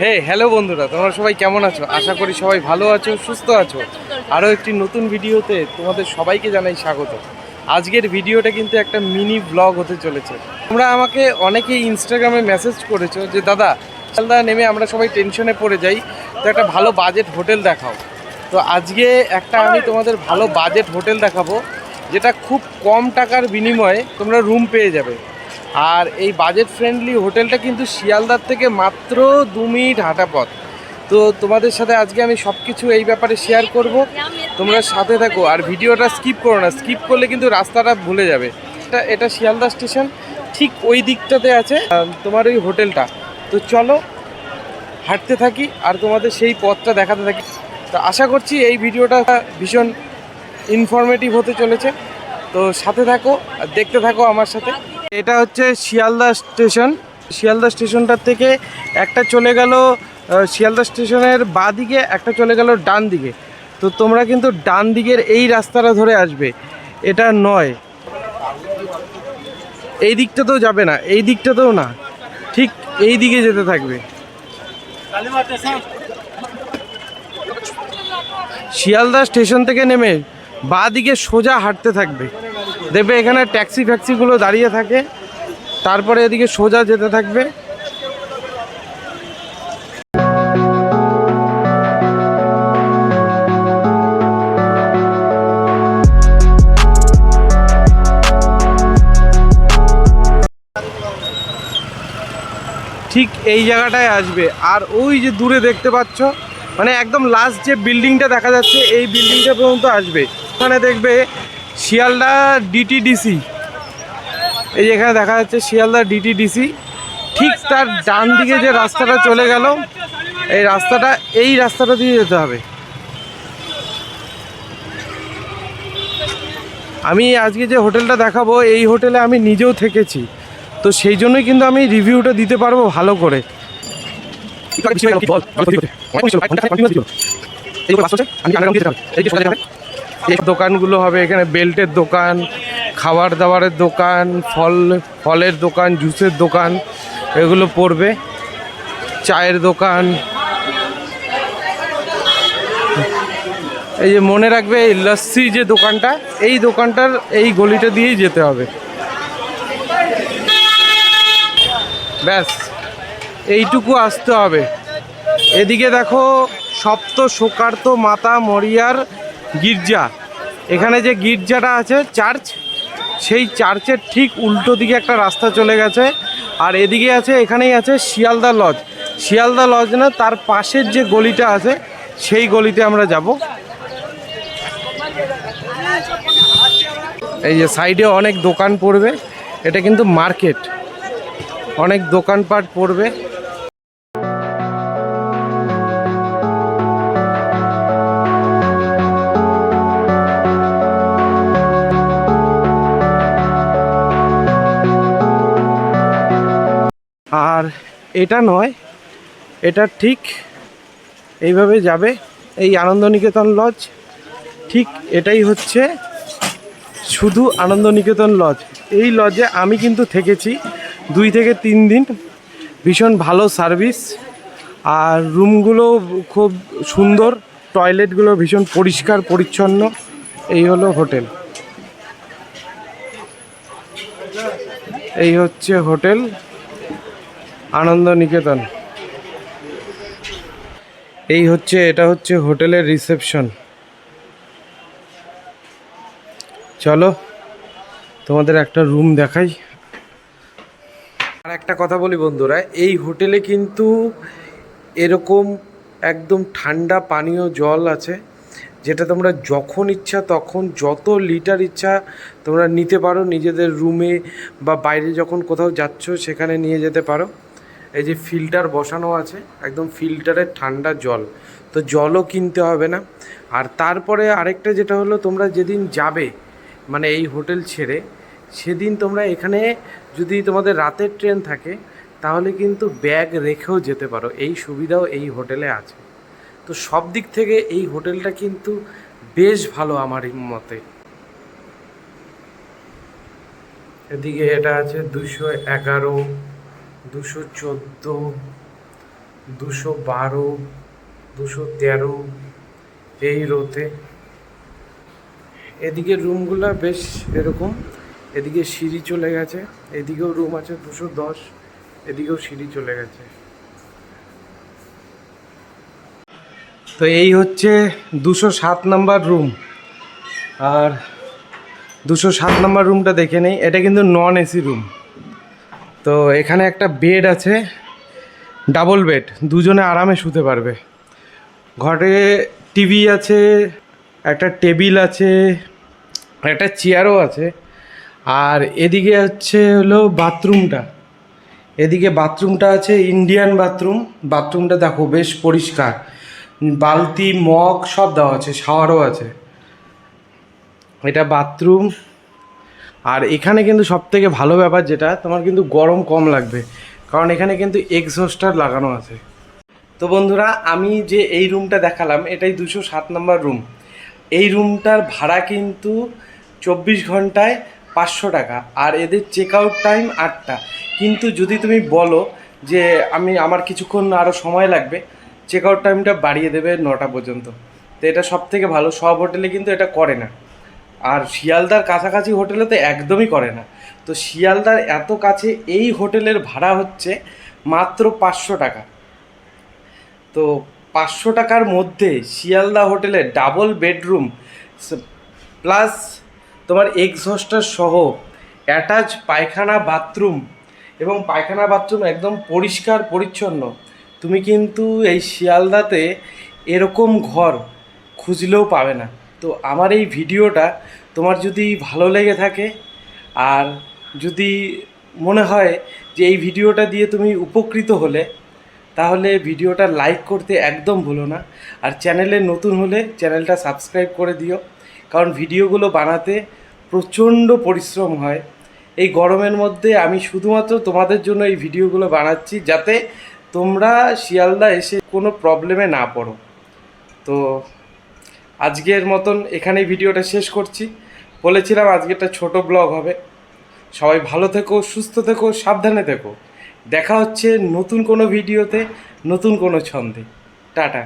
হে hello বন্ধুরা, তোমরা সবাই কেমন আছো? আশা করি সবাই ভালো আছো, সুস্থ আছো। আরও একটি নতুন ভিডিওতে তোমাদের সবাইকে জানাই স্বাগত। আজকের ভিডিওটা কিন্তু একটা মিনি ব্লগ হতে চলেছে। তোমরা আমাকে অনেকেই ইনস্টাগ্রামে মেসেজ করেছ যে, দাদা শিয়ালদা নেমে আমরা সবাই টেনশনে পড়ে যাই। তো একটা ভালো বাজেট হোটেল দেখাও। তো আজকে একটা আমি তোমাদের ভালো বাজেট হোটেল দেখাবো, যেটা খুব কম টাকার বিনিময়ে তোমরা রুম পেয়ে যাবে। আর এই বাজেট ফ্রেন্ডলি হোটেলটা কিন্তু শিয়ালদার থেকে মাত্র দু মিনিট হাঁটা পথ। তো তোমাদের সাথে আজকে আমি সব কিছু এই ব্যাপারে শেয়ার করব। তোমরা সাথে থাকো আর ভিডিওটা স্কিপ করো না। স্কিপ করলে কিন্তু রাস্তাটা ভুলে যাবে। এটা এটা শিয়ালদা স্টেশন। ঠিক ওই দিকটাতে আছে তোমার ওই হোটেলটা। তো চলো, হাঁটতে থাকি আর তোমাদের সেই পথটা দেখাতে থাকি। তো আশা করছি এই ভিডিওটা ভীষণ ইনফরমেটিভ হতে চলেছে। তো সাথে থাকো আর দেখতে থাকো আমার সাথে। এটা হচ্ছে শিয়ালদা স্টেশন। শিয়ালদা স্টেশনটার থেকে একটা চলে গেল শিয়ালদা স্টেশনের বাঁ দিকে একটা চলে গেল ডান দিকে তো তোমরা কিন্তু ডান দিকের এই রাস্তাটা ধরে আসবে। এটা নয়। এই দিকটাতেও যাবে না, এই দিকটাতেও না। ঠিক এই দিকে যেতে থাকবে। শিয়ালদা স্টেশন থেকে নেমে বাঁ দিকে সোজা হাঁটতে থাকবে। দেখবে এখানে ট্যাক্সি ফ্যাক্সিগুলো দাঁড়িয়ে থাকে। তারপরে এদিকে সোজা যেতে থাকবে। ঠিক এই জায়গাটায় আসবে। আর ওই যে দূরে দেখতে পাচ্ছ মানে একদম লাস্ট যে বিল্ডিংটা দেখা যাচ্ছে, এই বিল্ডিংটা পর্যন্ত আসবে। ওখানে দেখবে শিয়ালদা ডিটিডিসি। এই এখানে দেখা যাচ্ছে শিয়ালদা ডিটিডিসি। ঠিক তার ডান দিকে যে রাস্তাটা চলে গেল এই রাস্তাটা এই রাস্তাটা দিয়ে যেতে হবে। আমি আজকে যে হোটেলটা দেখাবো এই হোটেলে আমি নিজেও থেকেছি। তো সেই জন্যই কিন্তু আমি রিভিউটা দিতে পারব ভালো করে। এই দোকানগুলো হবে এখানে বেল্টের দোকান, খাবার দাবারের দোকান, ফল, ফলের দোকান, জুসের দোকান, এগুলো পড়বে। চায়ের দোকান। এই যে মনে রাখবে, এই লস্যি যে দোকানটা, এই দোকানটার এই গলিটা দিয়েই যেতে হবে। ব্যাস, এইটুকু আসতে হবে। এদিকে দেখো, সপ্ত শোকার্ত মাতা মরিয়ার গির্জা। এখানে যে গির্জাটা আছে, চার্চ, সেই চার্চের ঠিক উল্টো দিকে একটা রাস্তা চলে গেছে। আর এদিকে আছে, এখানেই আছে শিয়ালদা লজ। শিয়ালদা লজ না, তার পাশের যে গলিটা আছে, সেই গলিতে আমরা যাব। এই যে সাইডে অনেক দোকান পড়বে। এটা কিন্তু মার্কেট। অনেক দোকানপাট পড়বে। আর এটা নয়, এটা ঠিক এইভাবে যাবে, এই আনন্দনিকেতন লজ ঠিক এটাই হচ্ছে শুধু আনন্দনিকেতন লজ এই লজে আমি কিন্তু থেকেছি দুই থেকে তিন দিন, ভীষণ ভালো সার্ভিস আর রুমগুলো খুব সুন্দর টয়লেটগুলো ভীষণ পরিষ্কার, পরিচ্ছন্ন, এই হলো হোটেল এই হচ্ছে হোটেল আনন্দ নিকেতন এই হচ্ছে, এটা হচ্ছে হোটেলের রিসেপশন। চলো, তোমাদের একটা রুম দেখাই। আর একটা কথা বলি বন্ধুরা, এই হোটেলে কিন্তু এরকম একদম ঠান্ডা পানীয় জল আছে, যেটা তোমরা যখন ইচ্ছা তখন যত লিটার ইচ্ছা তোমরা নিতে পারো নিজেদের রুমে বা বাইরে যখন কোথাও যাচ্ছ সেখানে নিয়ে যেতে পারো। এই যে ফিল্টার বসানো আছে, একদম ফিল্টারের ঠান্ডা জল। তো জলও কিনতে হবে না। আর তারপরে আরেকটা যেটা হলো, তোমরা যেদিন যাবে মানে এই হোটেল ছেড়ে, সেদিন তোমরা এখানে যদি তোমাদের রাতের ট্রেন থাকে, তাহলে কিন্তু ব্যাগ রেখেও যেতে পারো। এই সুবিধাও এই হোটেলে আছে। তো সব দিক থেকে এই হোটেলটা কিন্তু বেশ ভালো আমার মতে। এদিকে এটা আছে দুশো এগারো। দুশো চোদ্দ, দুশো বারো, দুশো তেরো এই রোতে। এদিকে রুমগুলো বেশ এরকম, এদিকে সিঁড়ি চলে গেছে, এদিকেও রুম আছে দুশো দশ, এদিকেও সিঁড়ি চলে গেছে। তো এই হচ্ছে দুশো সাত নাম্বার রুম। আর দুশো সাত নাম্বার রুমটা দেখে নেই, এটা কিন্তু নন এসি রুম। তো এখানে একটা বেড আছে ডাবল বেড দুজনে আরামে শুতে পারবে। ঘরে টিভি আছে, একটা টেবিল আছে, একটা চেয়ারও আছে, আর এদিকে হচ্ছে হলো বাথরুমটা এদিকে বাথরুমটা আছে ইন্ডিয়ান বাথরুম বাথরুমটা দেখো বেশ পরিষ্কার। বালতি, মগ সব দেওয়া আছে শাওয়ারও আছে। এটা বাথরুম আর এখানে কিন্তু সব থেকে ভালো ব্যাপার যেটা, তোমার কিন্তু গরম কম লাগবে, কারণ এখানে কিন্তু এক্সহস্টার লাগানো আছে। তো বন্ধুরা, আমি যে এই রুমটা দেখালাম, এটাই দুশো সাত নম্বর রুম এই রুমটার ভাড়া কিন্তু চব্বিশ ঘন্টায় পাঁচশো টাকা, আর এদের চেক আউট টাইম আটটা। কিন্তু যদি তুমি বলো যে আমি, আমার কিছুক্ষণ আরও সময় লাগবে চেক আউট টাইমটা বাড়িয়ে দেবে নটা পর্যন্ত। তো এটা সব থেকে ভালো, সব হোটেলে কিন্তু এটা করে না। আর শিয়ালদার কাছাকাছি হোটেলে তো একদমই করে না। তো শিয়ালদার এত কাছে এই হোটেলের ভাড়া হচ্ছে মাত্র পাঁচশো টাকা। তো পাঁচশো টাকার মধ্যে শিয়ালদা হোটেলে ডাবল বেডরুম প্লাস তোমার এক্সহস্টার সহ অ্যাটাচ পায়খানা বাথরুম এবং পায়খানা বাথরুম একদম পরিষ্কার পরিচ্ছন্ন। তুমি কিন্তু এই শিয়ালদাতে এরকম ঘর খুঁজলেও পাবে না। তো আমার এই ভিডিওটা তোমার যদি ভালো লেগে থাকে আর যদি মনে হয় যে এই ভিডিওটা দিয়ে তুমি উপকৃত হলে, তাহলে ভিডিওটা লাইক করতে একদম ভুলো না। আর চ্যানেলে নতুন হলে চ্যানেলটা সাবস্ক্রাইব করে দিও। কারণ ভিডিওগুলো বানাতে প্রচণ্ড পরিশ্রম হয়। এই গরমের মধ্যে আমি শুধুমাত্র তোমাদের জন্য এই ভিডিওগুলো বানাচ্ছি যাতে তোমরা শিয়ালদা এসে কোনো প্রবলেমে না পড়ো। তো আজকের মতন এখানেই ভিডিওটা শেষ করছি। বলেছিলাম আজকেরটা ছোট ব্লগ হবে। সবাই ভালো থেকো, সুস্থ থেকো, সাবধানে থেকো। দেখা হচ্ছে নতুন কোনো ভিডিওতে, নতুন কোনো ছন্দে। টাটা।